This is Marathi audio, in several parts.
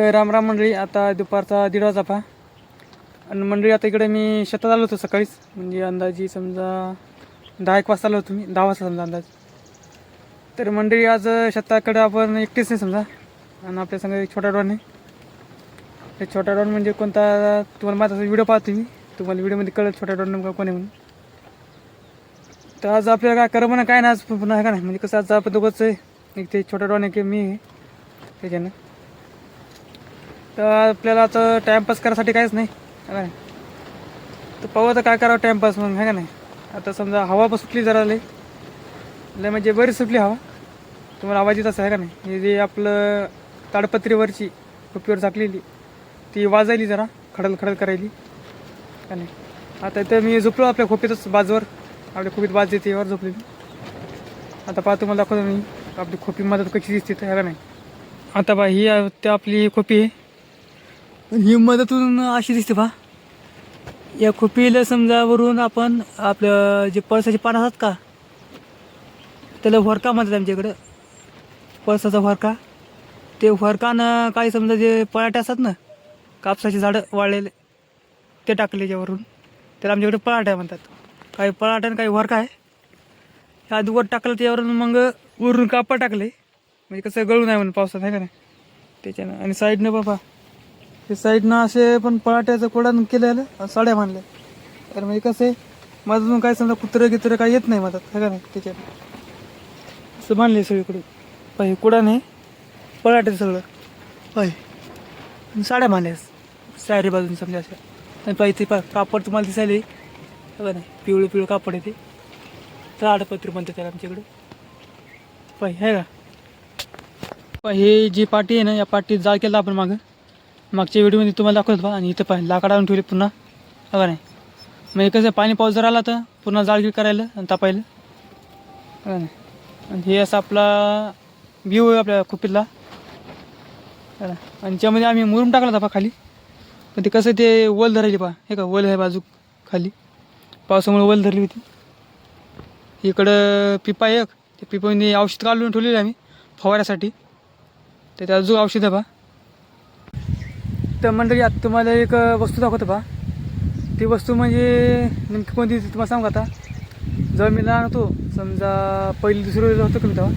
तर रामराम मंडळी आता दुपारचा दीड वाजा पहा. आणि मंडळी आता इकडे मी शेतात आलो होतो सकाळीच. म्हणजे अंदाजी समजा दहा एक वाजता आलो होतो मी. दहा वाजता समजा अंदाज. तर मंडळी आज शेताकडे आपण एकटेच नाही समजा. आणि आपल्या संग एक छोटा डॉन आहे. ते छोटा डॉन म्हणजे कोणता तुम्हाला माझा व्हिडिओ पाहतो मी. तुम्हाला व्हिडिओमध्ये कळेल छोटा डॉन नेमका कोण आहे म्हणून. तर आज आपल्याला काय करा म्हणा काय नाही आज पुन्हा आहे का नाही. म्हणजे कसं आज आपण दोघंच आहे. एक ते छोटा डॉन आहे की मी आहे. त्याच्यानं. तर आपल्याला आता टाईमपास करायसाठी काहीच नाही का नाही? तर पाहू आता काय करावं टाईमपास मग आहे का नाही? आता समजा हवा पण सुटली जरा लई. लय म्हणजे बरीच सुटली हवा. तुम्हाला आवाज येत असं आहे का नाही? हे जे आपलं ताडपत्रीवरची खोपीवर झाकलेली ती वाजायली जरा खडल खडल करायली का नाही? आता इथं मी झोपलो आपल्या खोपीतच बाजूवर. आपल्या खोपीत बाज येते वर झोपलेली. आता पाहतो मला दाखवतो मी. आपली खोपी मदत कशी दिसते तर आहे का नाही? आता बा ही त्या आपली खोपी आहे. ही मदतून अशी दिसते पहा. या खोपीला समजा वरून आपण आपलं जे पळसाचे पान असतात का त्याला व्हरका म्हणतात आमच्याकडं. पळसाचा व्हरका. ते व्हरकानं काही समजा जे पळाटे असतात ना कापसाचे झाडं वाळलेले ते टाकले ज्यावरून त्याला आमच्याकडे पळाट्या म्हणतात. काही पळाट्या आणि काही व्हरका आहे. ह्या आधीवर टाकलं त्यावरून मग वरून कापड टाकले म्हणजे कसं गळू नाही म्हणून पावसात आहे का नाही? त्याच्यानं आणि साईडनं बाबा ते साईडनं असे पण पळाट्याचं कोडान केलेलं आणि साड्या बांधल्या. तर म्हणजे कसं आहे माझं काय समजा कुत्रं गित्रं काही येत नाही मधात का नाही? त्याच्यात. असं बांधले सगळीकडे. पाहिजे कुडा नाही पळाटे सगळं. पाहिजे साड्या बांधल्या. सारी बाजून समजा अशा. आणि पाहिजे ते पा कापड तुम्हाला दिसायला येईल. का नाही? पिवळं पिवळं कापड आहे ते. ताडपत्री म्हणतात त्याला आमच्याकडे. पाहिजे आहे का? पहा, हे जी पाटी आहे ना या पाटीत जाळ केला आपण मागं. मागच्या व्हिडिओमध्ये तुम्हाला दाखवत बा आणि इथं पाहिजे लाकडं आणून ठेवले पुन्हा. बघा नाही? म्हणजे कसं पाणी पाऊस जर आला तर पुन्हा जाळगीळ करायला आणि तापायला. बघा नाही? आणि हे असं आपला व्ह्यू आहे आपल्या खुपीतला आणि त्यामध्ये आम्ही मुरूम टाकला होता पहा खाली. पण ते कसं ते वल धरायली पहा हे का वल आहे बाजू खाली. पावसामुळे वल धरली होती. इकडं पिपा एक ते पिपामध्ये औषध काढून ठेवलेलं आम्ही फवाऱ्यासाठी. तर ते अजून औषध आहे पहा तर मंडळी आता तुम्हाला एक वस्तू दाखवतो पहा ती वस्तू म्हणजे नेमकी कोणती तुम्हाला सांगू आता? जेव्हा मी लहान होतो समजा पहिली दुसरी होतो की मी तेव्हा?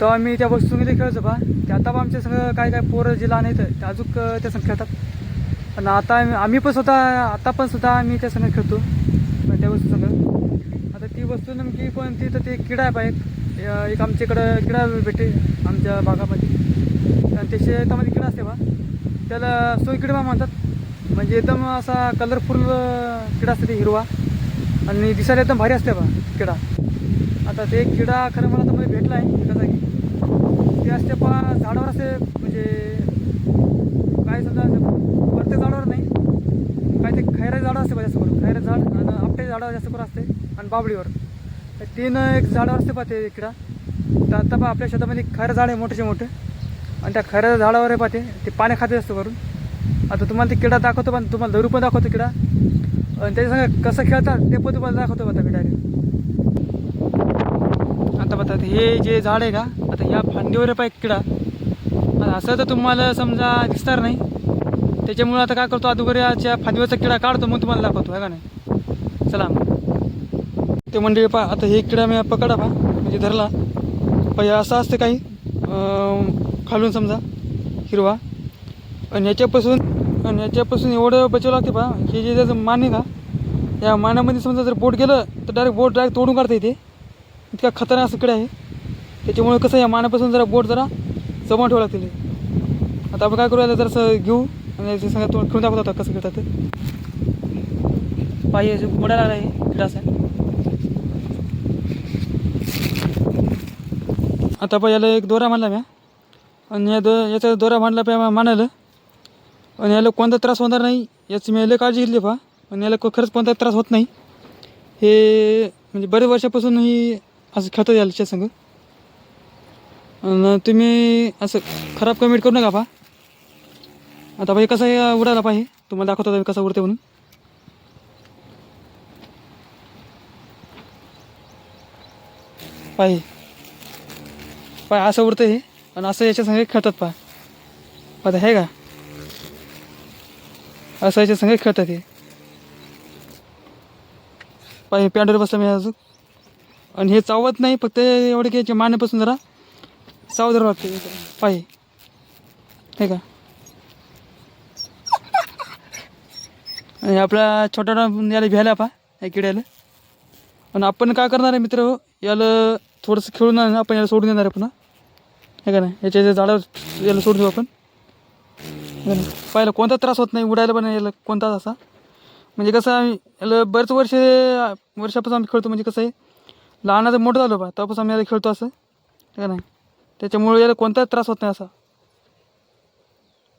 तेव्हा मी त्या वस्तूमध्ये खेळायचो पहा ते आता पण आमच्या सगळं काय काय पोरं जे लहान आहेत ते अजून त्या संग खेळतात पण आता आम्ही- पण स्वतः आता पण सुद्धा आम्ही त्या संग खेळतो. पण त्या वस्तू संग आता ती वस्तू नेमकी कोणती? तर ते किडा आहे पाहिजे एक. आमच्याकडं आमच्या इकडं किडा भेटे आमच्या भागामध्ये. आणि त्याचे त्यामध्ये किडा असते बा. त्याला सोयकिडबा म्हणतात. म्हणजे एकदम असा कलरफुल किडा असते ते हिरवा. आणि दिसायला एकदम भारी असते बा किडा. आता ते किडा खरं मला तर मध्ये भेटला आहे एका. जागी ते असते पा झाडावर असते म्हणजे काय समजा प्रत्येक झाडावर नाही. काय ते खैरा झाडं असते बा करून खैरा झाड आणि आपटे झाडावर जास्त करून असते आणि बाबळीवर. तीन एक झाडावर असते पा ते किडा. तर आता पहा आपल्या शेतामध्ये खैरा झाड आहे मोठेचे मोठे. आणि त्या खऱ्या झाडावर आहे पाहते ते पाणी खाते असतं वरून. आता तुम्हाला ते किडा दाखवतो पण तुम्हाला धरू पण दाखवतो किडा. आणि त्याच्यासंग कसं खेळतात ते पण तुम्हाला दाखवतो बघा मी डायरेक्ट आता बघा हे जे झाड आहे का आता या फांदीवर पाय किडा. आता असं तर तुम्हाला समजा दिसणार नाही. त्याच्यामुळे आता काय करतो अदुगऱ्याच्या याच्या फांदीवरचा किडा काढतो मग तुम्हाला दाखवतो आहे का नाही? चला ते म्हणजे पहा आता हे किडा मी पकडा पहा म्हणजे धरला. पहिले असं असतं काही खालून समजा हिरवा. आणि याच्यापासून आणि याच्यापासून एवढं बचावं लागते पहा हे जे त्याचं मान आहे का या मानामध्ये समजा जर बोट गेलं तर डायरेक्ट बोट डायरेक्ट तोडून काढता येते. इतका खतरनाक असं कडे आहे. त्याच्यामुळे कसं या मानापासून जरा बोट जरा जमा ठेवावं लागते आता आपण काय करूया जरासं घेऊ आणि सांगा तो तोंड खेळून दाखवत होता कसं खेळतात ते. पाहिजे असे मोडायला आला आहे किडा असा. आता पहा याला एक दोरा मानला म्या. आणि या दो याचा दोरा बांधला पाहिजे मानायला आणि याला कोणता त्रास होणार नाही याची मी याला काळजी घेतली पहा आणि याला खरंच कोणता त्रास होत नाही हे म्हणजे बरेच वर्षापासून ही असं खेळतो याच्या संग आणि तुम्ही असं खराब कमेंट करू नका पहा आता पाहिजे कसा हे उडायला पाहिजे तुम्हाला दाखवतो मी कसा उडते म्हणून पाहिजे पाय असं उडतं हे आणि असं याच्या संगे खेळतात पहा. आता आहे का? असं याच्या संगे खेळतात हे पाय पॅन्टवर बसला मी अजून. आणि हे चावत नाही फक्त एवढे की याच्या मानेपासून जरा सावधान वाटते पाय हे. का? आणि आपला छोटा याला भ्यायला पा या किड्याला. आणि आपण काय करणार आहे मित्र हो? याला थोडंसं खेळून आपण याला सोडून देणार आहे पुन्हा. हे का नाही? याच्या झाडावर याला सोडतो आपण. पाहिलं कोणता त्रास होत नाही उडायला पण याला कोणताच असा म्हणजे कसं आम्ही याला बरेच वर्ष वर्षापासून आम्ही खेळतो म्हणजे कसं आहे लहानाचं मोठं झालो बा तेव्हापासून आम्ही याला खेळतो असं. हे का नाही? त्याच्यामुळे याला कोणताच त्रास होत नाही असा.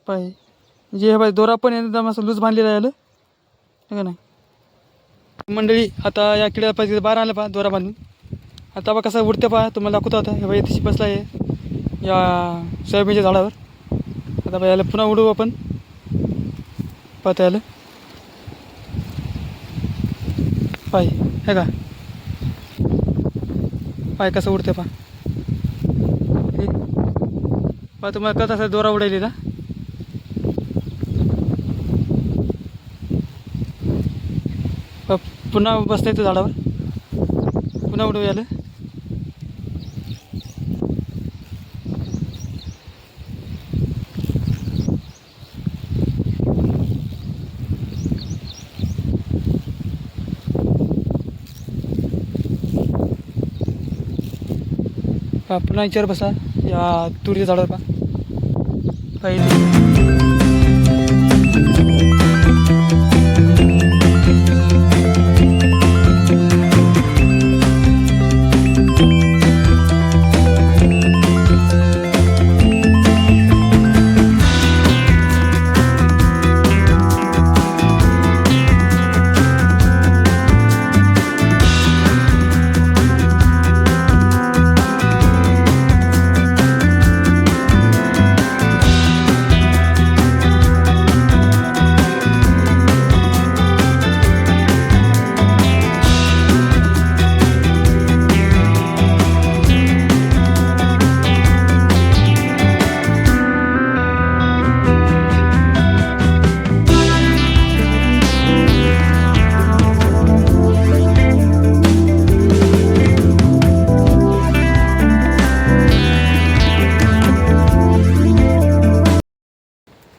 पाय. जे हे पाहिजे दोरा पण एकदम असं लूज बांधलेला आहे याला. हे का नाही? मंडळी आता या किड्या पाहिजे बाहेर आलं पहा दोरा बांधून. आता बा कसं उडते पहा तुम्हाला दाखवतो आता. हे बाई तशी बसला आहे. या सोयाबीनच्या झाडावर. आता बा पुन्हा उडवू आपण. पाहता याला. पाय हे का? पाय कसं उडते पहा. पा पहा तुम्हाला कळत असं दोरा उडायली ना पुन्हा बसता ते झाडावर. पुन्हा उडवू याला. पुन्हा विचार बसा या तुरीच्या झाडावर पहा. पहिले.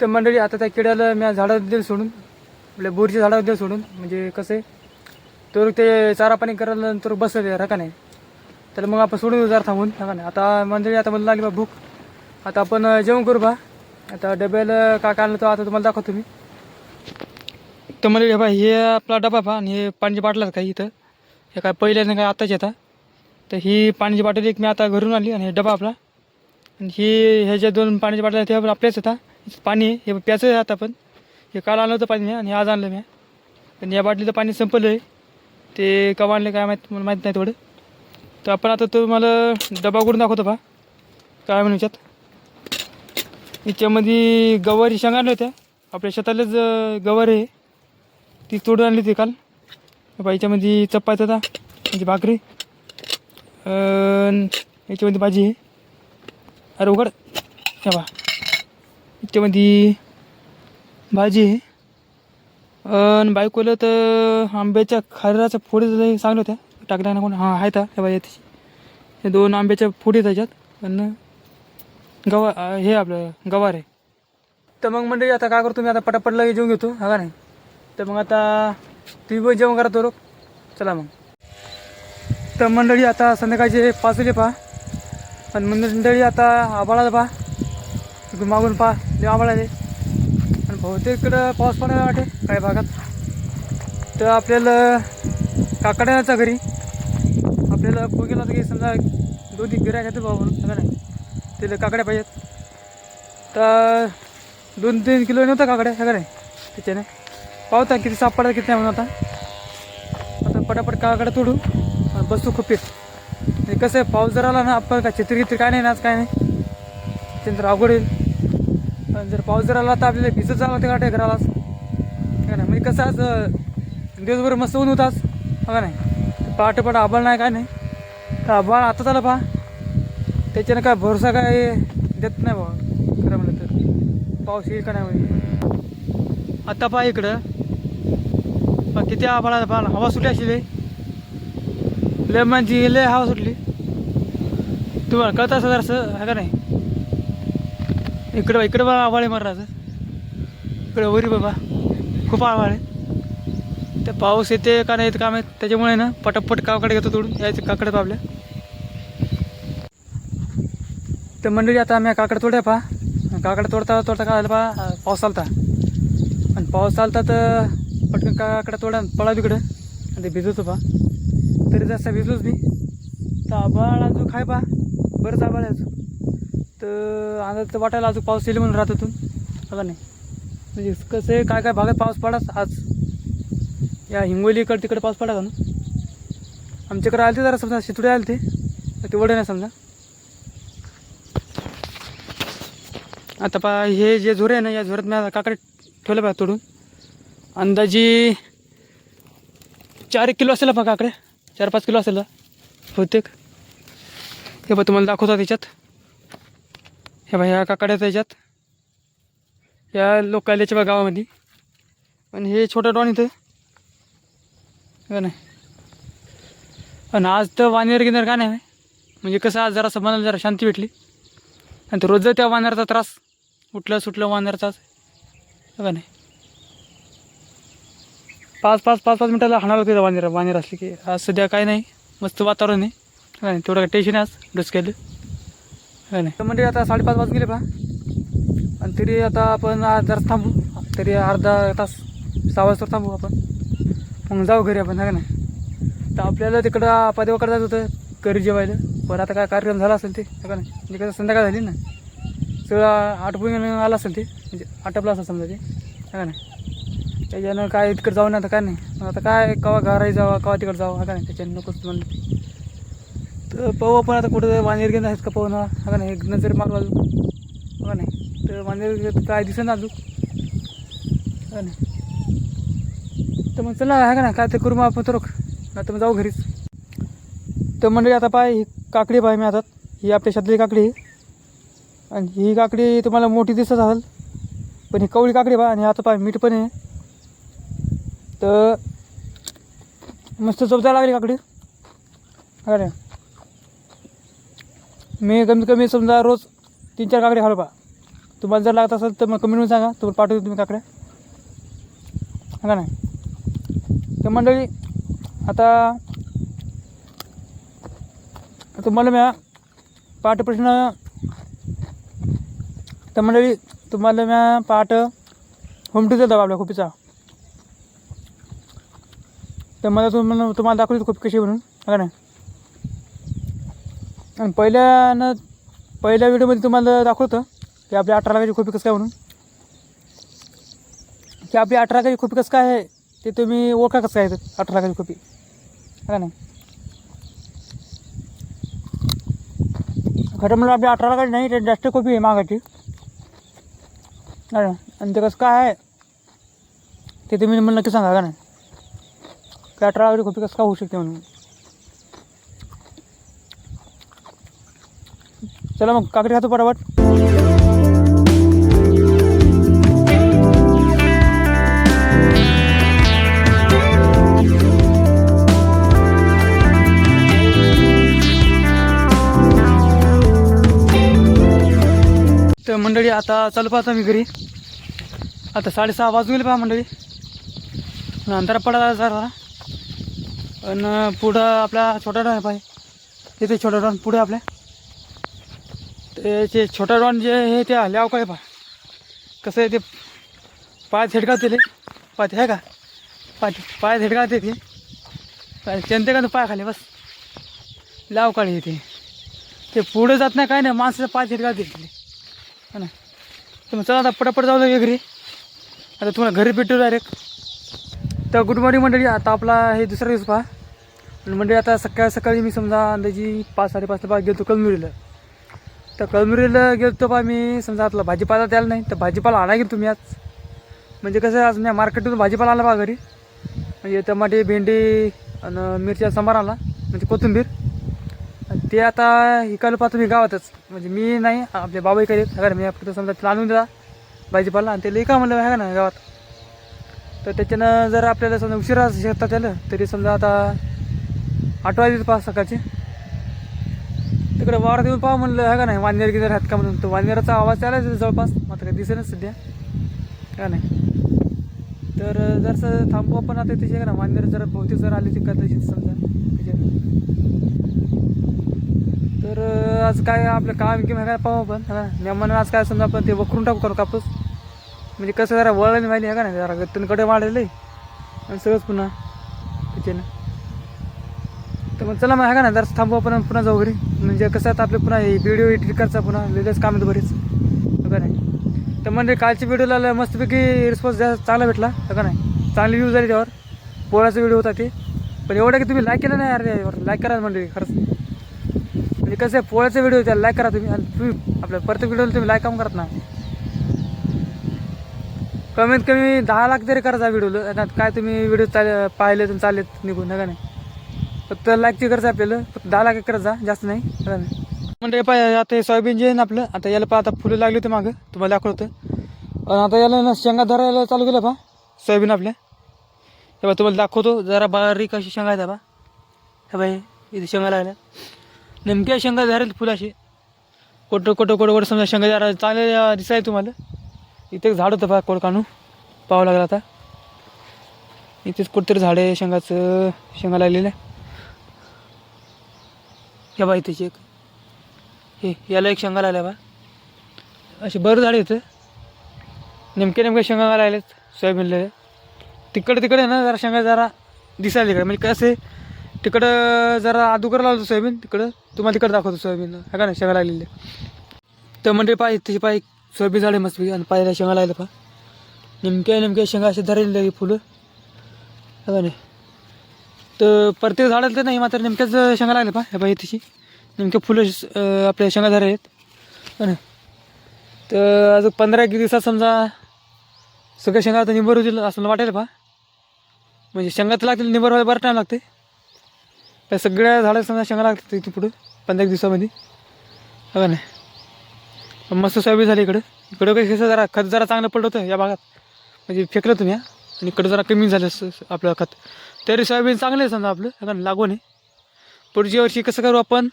तर मंडळी आता त्या किड्याला मी झाडावर दिलं सोडून आपल्या बोरीच्या झाडावर दिलं सोडून म्हणजे कसं आहे तर ते चारा पाणी करायला नंतर बसत आहे का नाही. तर मग आपण सोडून देऊ जरा थांबून का नाही. आता मंडळी आता मला लागली बा भूक. आता आपण जेवण करू बा. आता डब्याला काय काय आणलं तर आता तुम्हाला दाखवतो मी. तर मंडळी हे बा हे आपला डबा पहा आणि हे पाण्याची बाटलाच काही इथं? हे काय पहिल्यानं काय आताच येतात तर ही पाण्याची बाटली एक मी आता घरून आली आणि हे डबा आपला. आणि ही हे दोन पाण्याची बाटल्या ते आपल्याच येतात पाणी हे प्याचं आहे आता आपण हे काल आणलं होतं पाणी आणि आज आणलं मी. पण या बाटलीचं पाणी संपलं आहे ते कवा आणलं काय माहीत मला माहीत नाही थोडं तर आपण आता तुम्हाला डबा करून दाखवतो पहा काय म्हणून याच्यात? याच्यामध्ये गवारी शेंगा आणल्या होत्या. आपल्या शेतातलेच अं, गवार आहे. ती तोडून आणली होती काल. बा याच्यामध्ये चपाती होता म्हणजे भाकरी याच्यामध्ये भाजी आहे. अरे उघड. हे बा. त्याच्यामध्ये भाजी आहे. आणि बायकोला तर आंब्याच्या खाराच्या फोडी लई चांगल्या होत्या. टाकल्या ना कोण. हां आहेत त्या बाई त्याची हे दोन आंब्याच्या फोडी त्याच्यात. आणि गवा हे आपलं गवार आहे. तर मग मंडळी आता काय करतो मी आता पटापट लगेच जेवून घेतो हा का नाही? तर मग आता तुम्ही पण जेवण करा तो रोग चला मग. तर मंडळी आता संध्याकाळचे पाच वाजले पहा. आणि मंडळी आता आबाळाला पहा. तिकडून मागून पहा लय आबाळ आणि बहुतेक इकडं पाऊस पण वाटे काही भागात. तर आपल्याला काकड्याचा घरी आपल्याला कोगेला की समजा दोन तीन गिऱ्हाईक घेतो बाबा म्हणून सगळं नाही. त्याला काकड्या पाहिजेत. तर दोन तीन किलो नव्हतं काकड्या सगळं नाही. त्याच्याने पावता किती साप पडतात किती नाही म्हणून आता. आता पटापट काकड्या तोडू आणि बसू खूप म्हणजे कसं आहे पाऊस जर आला ना आपण काय चित्री गित्री काय नाही ना आज काय नाही. त्यानंतर अवघड होईल. जर पाऊस जर आला तर आपल्याला भिजत जावं लागते गाठे घरालाच काय नाही? म्हणजे कसं आज दिवसभर मस्त ऊन होताच बघा हो नाही? पहाटे पहाटे आबाळ नाही काय नाही? तर आबाळ आता झालं पहा. त्याच्यानं काय भरोसा काय देत नाही बाबा खरं म्हणलं तर. पाऊस येईल का नाही माहिती. आता पहा इकडं. पहा किती आभाळा पहा. हवा सुटली अशी लय. म्हणजे लय हवा सुटली. तुम्हाला कळत असं जरासं? आहे का नाही? इकडं इकडं बघा आभाळ आहे मरणाचं इकडं वरी बाबा खूप आभाळ आहे. ते पाऊस येते का नाही येते काम आहे. त्याच्यामुळे ना पटापट काकडे घेतो तोडून. यायचं काकडे आपल्या तर मंडळी आता आम्ही काकडं तोड्या पहा. काकडं तोडता तोडता काय झालं पहा? पाऊस आलता आणि पाऊस आलता तर पटकन काकडं तोडा पळा तिकडं. आणि ते भिजवतो पहा. तरी जास्त भिजलोच मी तर आबाळ अजून खाय पहा. बरंच आभाळ आहे अजून. तर अंदाज तर वाटायला अजून पाऊस येईल म्हणून राहतातून बघा नाही म्हणजे कसं आहे काय काय भागात पाऊस पडाच आज? या हिंगोलीकडे तिकडे पाऊस पडा का ना? आमच्याकडे आले ते जरा समजा शितुडे आले ते तेवढे नाही समजा. आता पा हे जे झोरे आहे ना या झोऱ्यात मी काकडे ठेवलं पाहिजे तोडून. अंदाजी चार एक किलो असेल पा काकडे. चार पाच किलो असेल बहुतेक. हे बघ तुम्हाला दाखवतो त्याच्यात. हे बघा ह्या काकड्या याच्यात. या लोकाल्याच्या बा गावामध्ये. आणि हे छोटं डॉन इथं. का नाही आणि आज तर वानेर गिनेर का नाही? म्हणजे कसं आज जरा मनाला जरा शांती भेटली. आणि तर रोज त्या वानरचा त्रास. उठलं सुटलं वानरचाच का नाही पाच पाच पाच पाच मिनटाला हाणावं लागते वानेर वानेर असली की. आज सध्या काय नाही. मस्त वातावरण आहे. का नाही तेवढं काय टेन्शन आहे आज. डोसक्याला. हो काय नाही तर म्हणजे आता साडेपाच वाजून गेले पहा. आणि तरी आता आपण जरा थांबू. तरी अर्धा तास सहा वाजता थांबू आपण. मग जाऊ घरी आपण का नाही? तर आपल्याला तिकडं पादेवाकडे जायचं होतं घरी जेवायला. पण आता काय कार्यक्रम झाला असेल ते का नाही? म्हणजे कसं संध्याकाळ झाली ना. सगळं आटपून आलं असेल ते म्हणजे आटपलं असेल समजा ते का नाही? त्याच्यानं काय तिकडे जाऊ नाही आता काय नाही. आता काय कवा घराही जावा कवा तिकडे जावं का नाही? त्याच्यानं नकोच म्हणलं पाहू आपण आता कुठं वानेर घेऊन आहेत का पाहू ना? हा का नाही एक नजर मारू अजून हो नाही तर वानेर काय दिसेल ना अजून. हा नाही तर मग चला आहे का ना काय ते करू मग आपण तर आता तर मग जाऊ घरीच. तर मंडळी आता पाय ही काकडी पाय मी आता ही आपल्या शेतली काकडी. आहे. आणि ही काकडी तुम्हाला मोठी दिसत असेल पण ही कवळी काकडी पहा आणि आता पाय मीठ पण आहे. तर मस्त चोपता लागली काकडी. अरे मी कमीत कमी समजा रोज तीन चार काकडे हलवा तुम्हाला जर लागत असेल तर मग कमी सांगा. तुम्हाला पाठवतो तुम्ही काकड्या. हा नाही तर मंडळी आता तुम्हाला म्या पाठ प्रश्न तर मंडळी तुम्हाला म्या पाठ होम टू दिला आपल्या खोपीचा. तर मला तुम्हाला तुम्हाला दाखवली खोपी कशी म्हणून. का नाही आणि पहिल्यानं पहिल्या व्हिडिओमध्ये तुम्हाला दाखवतं की आपली अठरा लाखाची खोपी कसं काय म्हणून. की आपली अठरा लाखाची खोपी कसं काय आहे ते तुम्ही ओळखा कसं काय अठरा लाखाची खोपी. का नाही? खरं म्हणलं आपली अठरा लाखाची नाही जास्त खोपी आहे मागाची. आणि ते कसं काय आहे ते तुम्ही मला नक्की सांगा का नाही? की अठरा लाखाची खोपी कसं काय होऊ शकते म्हणून. चला मग काकडी खातो पटापट. तर मंडळी आता चालू पाहतो मी घरी. आता साडेसहा वाजून गेले पहा मंडळी. अंतर अंधारा पडा जरा. आणि पुढं आपला छोटा डॉन आहे पाय तिथे छोटा डॉन पुढे आपल्या. ते छोटा डॉन जे हे ते आल्या काय पा कसं आहे ते पाय झेडकावते ते पाय आहे का? पाय पाय झेडकावते ते. पाय चंते का पाय खाली बस. लाव काळी येते ते पुढे जात नाही काय नाही माणसाचं पाय झेडकावते ते. हा ना? तर चला आता पटापट जाऊ लागेल घरी. आता तुम्हाला घरी भेटू डायरेक्ट तर गुड मॉर्निंग मंडळी आता आपला हे दुसरा दिवस पहा. मंडळी आता सकाळी सकाळी मी समजा अंदाजी पाच साडेपाचला पाच गेलो कमी मिळलं तर कळमुरीला गेलो पहा मी समजा आपला भाजीपाला द्यायला नाही तर भाजीपाला आणा गेलो तुम्ही आज. म्हणजे कसं आज मी मार्केटमधून भाजीपाला आणला बा घरी. म्हणजे टमाटे भेंडी आणि मिरच्या सांबार आणला म्हणजे कोथिंबीर. आणि ते आता इकायला पाहतो मी गावातच. म्हणजे मी नाही आपले बाबा इकडे अगर मी फक्त समजा तिला आणून दिला भाजीपाला आणि ते इका म्हणलं आहे ना गावात. तर त्याच्यानं जर आपल्याला समजा उशिरा शकतात त्याला तरी समजा आता आठ वाजले पाच सकाळचे. तिकडे वावरात येऊन पाहा म्हणलं आहे का नाही? वानेर गिजर आहेत का म्हणून. तो वानेराचा आवाज आला जवळपास. मात्र काही दिसेनच सध्या. का नाही? तर जरसं थांबू आपण आता तिथे आहे का ना वानेर जर बहुतेक जर आली ती कदाचित समजा. तर आज काय आपलं काम किंवा काय पाहू आपण हा नेमानं आज काय समजा आपण ते वखरून टाकू करू कापूस. म्हणजे कसं जरा वळण व्हायली आहे का नाही? जरा गट्टनकडे वाढलेलं आहे आणि सगळंच पुन्हा त्याच्यानं. तर मग चला मग आहे का ना जरा थांबू आपण पुन्हा जाऊ घरी. म्हणजे कसं आता आपलं पुन्हा व्हिडिओ एडिट करायचा पुन्हा. वेगळंच काम आहेत बरेच. हो का नाही? तर म्हणजे कालच्या व्हिडिओला मस्तपैकी रिस्पॉन्स जास्त चांगला भेटला. हो का नाही? चांगली व्ह्यूज झाली त्यावर. पोळाचा व्हिडिओ होता ते. पण एवढं की तुम्ही लाईक केलं नाही अरे यावर. लाईक करा म्हणजे खरंच. म्हणजे कसं आहे पोळ्याचा व्हिडिओ त्याला लाईक करा तुम्ही. आणि तुम्ही आपल्या प्रत्येक व्हिडिओला तुम्ही लाईक काम करत ना कमीत कमी दहा लाख तरी करा व्हिडिओला काय तुम्ही व्हिडिओ चाल पाहिले तर चाललेत निघून. हो का नाही? फक्त लाईकची करायचं आपल्याला. फक्त दहा लाख एकर जा जास्त नाही म्हणजे पाय आता हे सोयाबीन जे आहे ना आपलं आता याला पहा आता फुलं लागली होती मागं तुम्हाला दाखवतं. आणि आता याला ना शेंगा धरायला चालू केलं पहा सोयाबीन आपल्या. हे बा तुम्हाला दाखवतो जरा बारीक अशी शेंगा आहेत बा हे बाई इथे शेंगा लागल्या. नेमक्या शेंगा धरेल फुलं अशी. कोटं कोटं कोटं कोटं समजा शेंगा जरा चांगले दिसाय तुम्हाला. इथे एक झाड होतं पहा कोडकानू पाहावं लागलं आता. इथेच कुठंतरी झाड आहे शेंगाचं शेंगा लागलेलं आहे या बा इथेची एक. हे याला एक शेंगा लागल्या बा. असे बरं झाडे येतं नेमके नेमके शेंगा लागलेत सोयाबीनला तिकडे तिकडे ना जरा शेंगा जरा दिसायला तिकडे. म्हणजे कसं आहे तिकडं जरा अदुकर लावतो सोयाबीन तिकडं. तुम्हाला तिकडं दाखवतो सोयाबीन. हा का ना शेंगा लागलेले तर म्हणजे पाय तशी पाय सोयाबीन झाडे मस्त आणि पायला शेंगा लागले पा नेमक्या नेमक्या शेंगा असे धरलेले फुलं. हा का नाही? तर प्रत्येक झाडाला तर नाही मात्र नेमक्याच शेंगा लागल्या पा ह्या पाहिजे तिची. नेमक्या फुलं आपल्या शेंगा झाले आहेत हो ना? तर अजून पंधरा एक दिवसात समजा सगळ्या शेंगा आता निंबर होतील असं वाटेल पा म्हणजे शेंगा तर लागतील निंबर व्हायला बरं टाईम लागते. त्या सगळ्या झाडाला समजा शेंगा लागतात इथे पुढं पंधरा एक दिवसामध्ये. हो नाही मस्त सोयाबीन झाली इकडं. इकडं काही कसं जरा खत जरा चांगलं पडलं होतं या भागात. म्हणजे फेकलं तुम्ही आणि इकडं जरा कमी झालं आपलं खत. तरी सोयाबीन चांगलं आहे समजा आपलं कारण का नाही, आहे. पुढच्या वर्षी कसं करू आपण?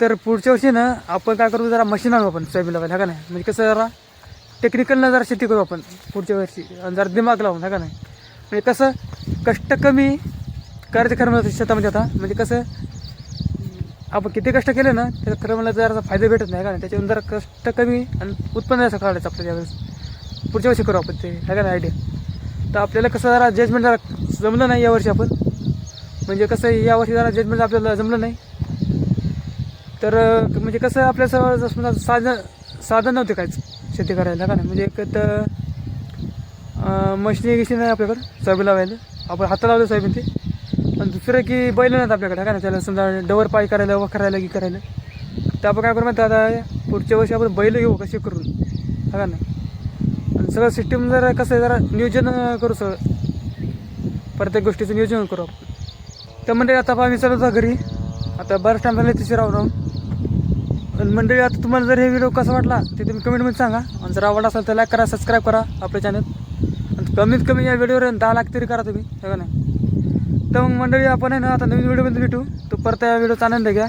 तर पुढच्या वर्षी ना आपण काय करू जरा मशीन आणू आपण सोयाबीन लावायला हा का नाही? म्हणजे कसं जरा टेक्निकलनं जरा शेती करू आपण पुढच्या वर्षी आणि जरा दिमाग लावून हा का नाही? म्हणजे कसं कष्ट कमी करायचं खरं म्हणलं शेतामध्ये आता. म्हणजे कसं आपण किती कष्ट केले ना त्याचा खरं म्हणलं जरा फायदा भेटत नाही का नाही? त्याच्यातून जरा कष्ट कमी आणि उत्पन्न जास्त काढायचं आपल्या त्यावेळेस पुढच्या वर्षी करू आपण ते आहे का नाही आयडिया तर आपल्याला कसं जरा जजमेंट जरा जमलं नाही यावर्षी आपण. म्हणजे कसं यावर्षी जरा जजमेंट आपल्याला जमलं नाही. तर म्हणजे कसं आपल्या सर्व समजा साधन साधन नव्हते काहीच शेती करायला का नाही? म्हणजे एक तर मशिनी गिशी नाही आपल्याकडं सोयाबीन लावायला. आपण हातात लावलं सोयाबीन ते. पण दुसरं की बैल नाहीत आपल्याकडे का ना त्याला समजा डवर पाय करायला व करायला की करायला. तर आपण काय करू माहिती आता पुढच्या वर्षी आपण बैल घेऊ कसे करून? का नाही? आणि सगळं सिस्टीम जरा कसं आहे जरा नियोजन करू सगळं. प्रत्येक गोष्टीचं नियोजन करू आपण. तर मंडळी आता आम्ही चालू होता घरी. आता बरं टाईम झालं तिथे राहून राहून मंडळी आता तुम्हाला जर हे व्हिडिओ कसा वाटला ते तुम्ही कमेंटमध्ये सांगा. आणि जर आवडला असेल तर लाईक करा सबस्क्राईब करा आपल्या चॅनल आणि कमीत कमी या व्हिडिओवर दहा लाख तरी करा तुम्ही हे का नाही? तर मग मंडळी आपण आहे ना आता नवीन व्हिडिओमध्ये भेटू. तो परत या व्हिडिओचा आनंद घ्या.